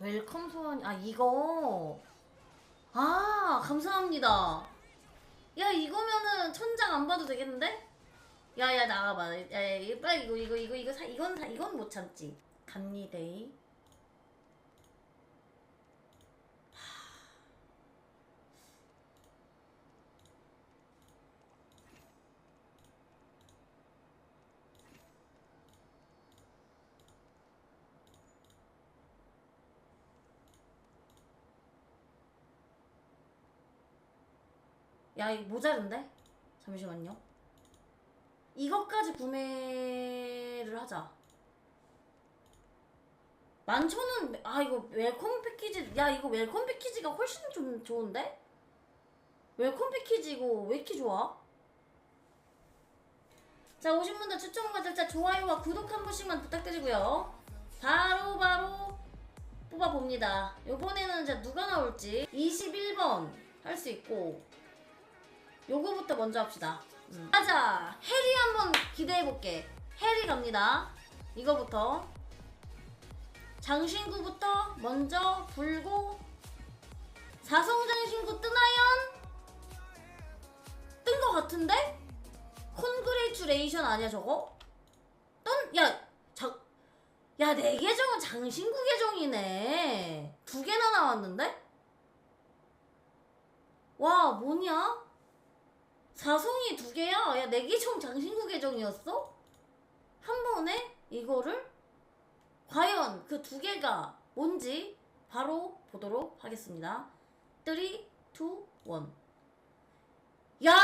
웰컴 소원 아 이거. 아 감사합니다. 야 이거면은 천장 안 봐도 되겠는데? 야야 나가봐. 야야 빨리 이거 이거 이거 이거 사 이건 사 이건 못 참지. 감리데이 야 이거 모자른데? 잠시만요. 이것까지 구매를 하자. 만천원 아 이거 웰컴 패키지 야 이거 웰컴 패키지가 훨씬 좀 좋은데? 웰컴 패키지 이거 왜 이렇게 좋아? 자 오신 분들 추천과 절차 좋아요와 구독 한 번씩만 부탁드리고요. 바로 바로 뽑아봅니다. 요번에는 누가 나올지 21번 할 수 있고 요거부터 먼저 합시다. 음. 가자. 해리 한번 기대해 볼게. 해리 갑니다. 이거부터 장신구부터 먼저 불고 사성장신구 뜨나연 뜬 거 같은데? 콘그레이츄레이션 아니야 저거? 떤? 야, 자, 야, 내 계정은 장신구 계정이네. 두 개나 나왔는데? 와, 뭐냐? 사성이 두 개야? 야, 내 계정 장신구 계정이었어? 한 번에 이거를? 과연 그 두 개가 뭔지 바로 보도록 하겠습니다. 3, 2, 1. 야,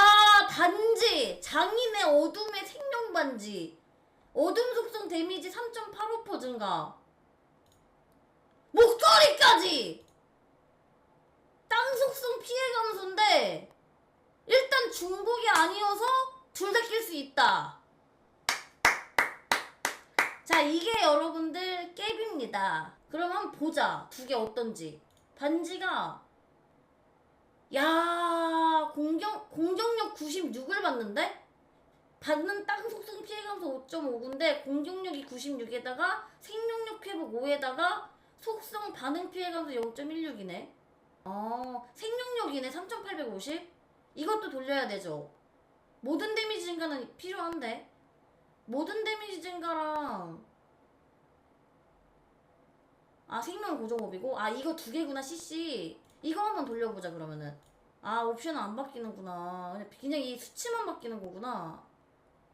반지! 장인의 어둠의 생명 반지. 어둠 속성 데미지 3.85% 증가. 목걸이까지! 땅 속성 피해 감소인데, 일단 중복이 아니어서 둘 다 낄 수 있다. 자, 이게 여러분들 cap입니다. 그럼 한번 보자. 두 개 어떤지. 반지가, 야, 공격, 공격력 96을 받는데? 받는 땅 속성 피해 감소 5.5인데 공격력이 96에다가 생명력 회복 5에다가 속성 반응 피해 감소 0.16이네. 어, 생명력이네 3,850. 이것도 돌려야 되죠. 모든 데미지 증가는 필요한데. 모든 데미지 증가랑 아 생명 고정업이고? 아 이거 두 개구나 CC 이거 한번 돌려보자 그러면은. 아 옵션은 안 바뀌는구나. 그냥, 그냥 이 수치만 바뀌는 거구나.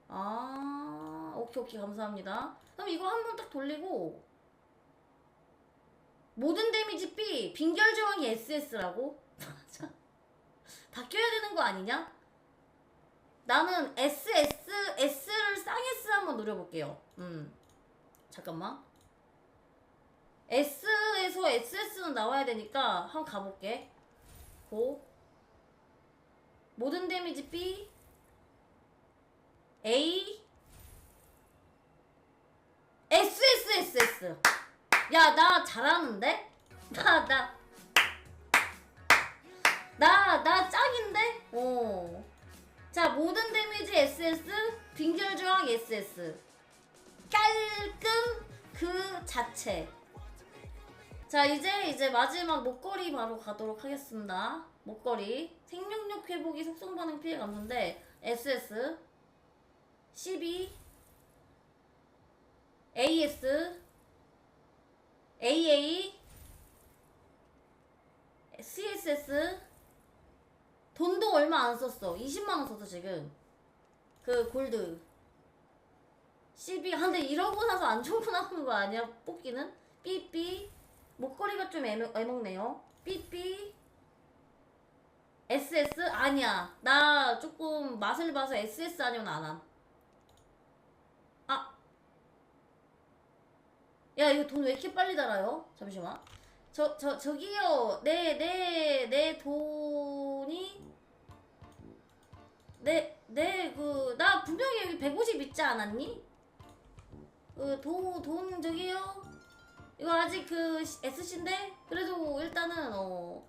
아 오케이 오케이. 감사합니다. 그럼 이거 한번 딱 돌리고. 모든 데미지 B 빈결 저항이 SS라고? 맞아 바뀌어야 되는 거 아니냐? 나는 SS, S를 쌍S 한번 노려볼게요. 음. 잠깐만. S에서 SS는 나와야 되니까 한번 가볼게. 고. 모든 데미지 B. A. SSSS. 야, 나 잘하는데? 나, 나. 나, 나 짱인데? 어. 자, 모든 데미지 SS, 빙결 저항 SS. 깔끔 그 자체. 자, 이제, 이제 마지막 목걸이 바로 가도록 하겠습니다. 목걸이. 생명력 회복이 속성 반응 피해 감소인데, SS, 12, AS, AA, CSS, 돈도 얼마 안 썼어. 20만원 썼어, 지금. 그, 골드. 12. 아, 근데 이러고 나서 안거 나오는 거 아니야? 뽑기는? 삐삐. 목걸이가 좀 애먹, 애먹네요. 삐삐. SS? 아니야. 나 조금 맛을 봐서 SS 아니면 안 함. 아. 야, 이거 돈 왜 이렇게 빨리 달아요? 잠시만. 저, 저, 저기요. 내, 내, 내 돈이. 내, 내, 그, 나 분명히 여기 150 있지 않았니? 그, 돈, 돈, 저기요. 이거 아직 그, SC인데? 그래도 일단은, 어,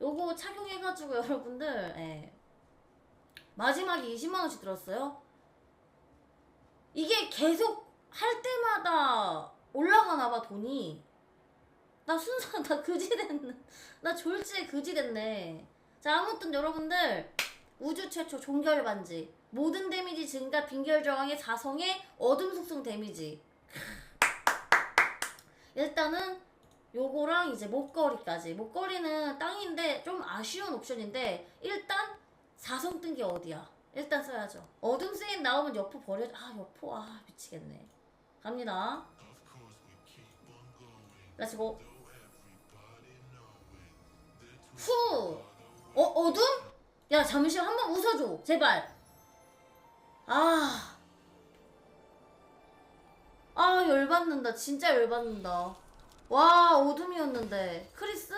요거 착용해가지고 여러분들, 예. 마지막에 20만원씩 들었어요? 이게 계속 할 때마다 올라가나봐, 돈이. 나 순서 나 그지 됐네. 나 졸지에 그지 됐네. 자 아무튼 여러분들 우주 최초 종결 반지 모든 데미지 증가 빈결 저항의 사성의 어둠 속성 데미지. 일단은 요거랑 이제 목걸이까지. 목걸이는 땅인데 좀 아쉬운 옵션인데 일단 사성 뜬 게 어디야? 일단 써야죠. 어둠 세인 나오면 여포 버려. 아 여포 아 미치겠네. 갑니다. 렛츠고. 후. 어 어둠? 야 잠시만 한번 웃어줘 제발. 아. 아 열받는다 진짜 열받는다. 와 어둠이었는데 크리스?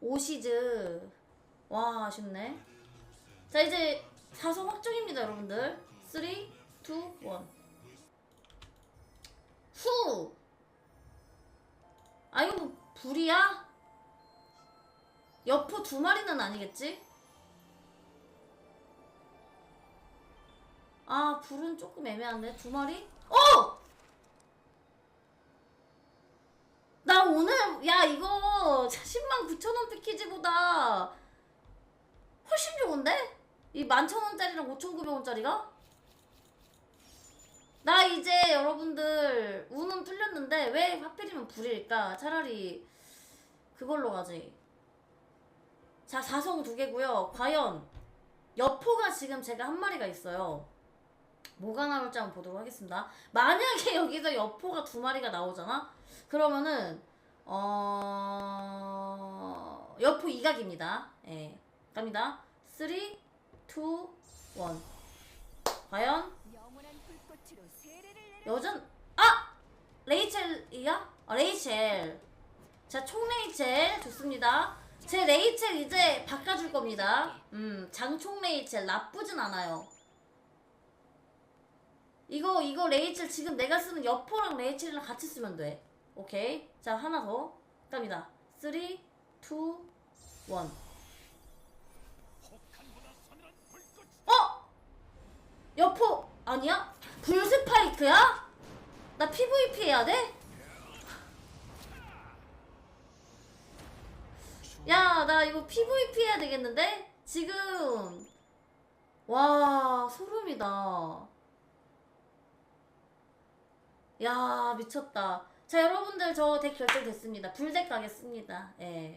오시즈. 와 아쉽네. 자 이제 사성 확정입니다 여러분들. 3, 2, 1. 후. 아 이거 뭐 불이야? 여포 두 마리는 아니겠지? 아 불은 조금 애매한데 두 마리? 어! 나 오늘 야 이거 10만 9천 원 패키지보다 훨씬 좋은데? 이 11,000원짜리랑 5,900원짜리가? 나 이제 여러분들 운은 풀렸는데 왜 하필이면 불일까? 차라리 그걸로 가지. 자, 사성 두 개고요. 과연 여포가 지금 제가 한 마리가 있어요. 뭐가 나올지 한번 보도록 하겠습니다. 만약에 여기서 여포가 두 마리가 나오잖아? 그러면은 어... 여포 이각입니다. 예. 갑니다. 3 2 1 과연 여전 아 레이첼이야? 아, 레이첼. 자, 총 레이첼 좋습니다. 제 레이첼 이제 바꿔줄 겁니다. 음, 장총 레이첼 나쁘진 않아요. 이거 이거 레이첼 지금 내가 쓰는 여포랑 레이첼이랑 같이 쓰면 돼. 오케이. 자, 하나 더. 갑니다. 3 2 1 어? 여포 아니야? 불 스파이크야? 나 PVP 해야 돼? 야, 나 이거 PVP 해야 되겠는데? 지금 와, 소름이다. 야, 미쳤다. 자, 여러분들 저 덱 결정됐습니다. 불덱 가겠습니다. 예.